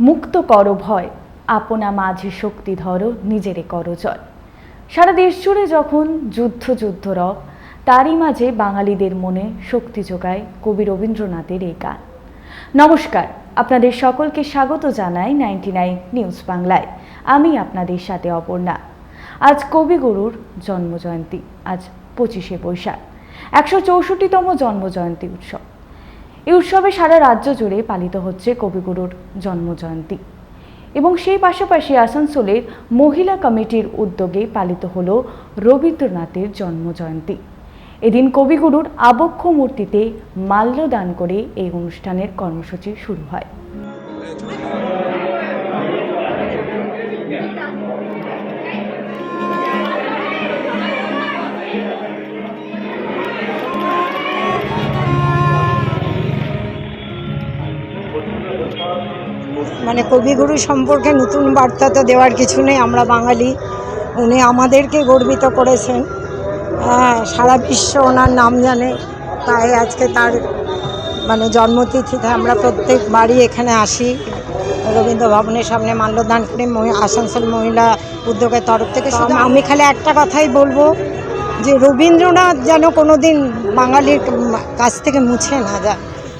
মুক্ত করো ভয়, আপনা মাঝে শক্তি ধরো, নিজেরে করো জয়। সারা দেশ জুড়ে যখন যুদ্ধ যুদ্ধ রব, তারই মাঝে বাঙালিদের মনে শক্তি যোগায় কবি রবীন্দ্রনাথের এই গান। নমস্কার, আপনাদের সকলকে স্বাগত জানাই নাইনটি নাইন নিউজ বাংলায়। আমি আপনাদের সাথে অপর্ণা। আজ কবিগুরুর জন্মজয়ন্তী, আজ পঁচিশে বৈশাখ। একশো চৌষট্টিতম জন্মজয়ন্তী উৎসব। এই উৎসবে সারা রাজ্য জুড়ে পালিত হচ্ছে কবিগুরুর জন্মজয়ন্তী। এবং সেই পাশাপাশি আসানসোলের মহিলা কমিটির উদ্যোগে পালিত হল রবীন্দ্রনাথের জন্মজয়ন্তী। এদিন কবিগুরুর আবক্ষ মূর্তিতে মাল্যদান করে এই অনুষ্ঠানের কর্মসূচি শুরু হয়। মানে কবিগুরু সম্পর্কে নতুন বার্তা তো দেওয়ার কিছু নেই, আমরা বাঙালি। উনি আমাদেরকে গর্বিত করেছেন। হ্যাঁ সারা বিশ্ব ওনার নাম জানে, তাই আজকে তার মানে জন্মতিথিতে আমরা প্রত্যেক বাড়ি এখানে আসি। রবীন্দ্র ভবনের সামনে মাল্যদান করে আসানসোল মহিলা উদ্যোগের তরফ থেকে শুধু আমি খালি একটা কথাই বলব যে রবীন্দ্রনাথ যেন কোনো দিন বাঙালির কাছ থেকে মুছে না যায়।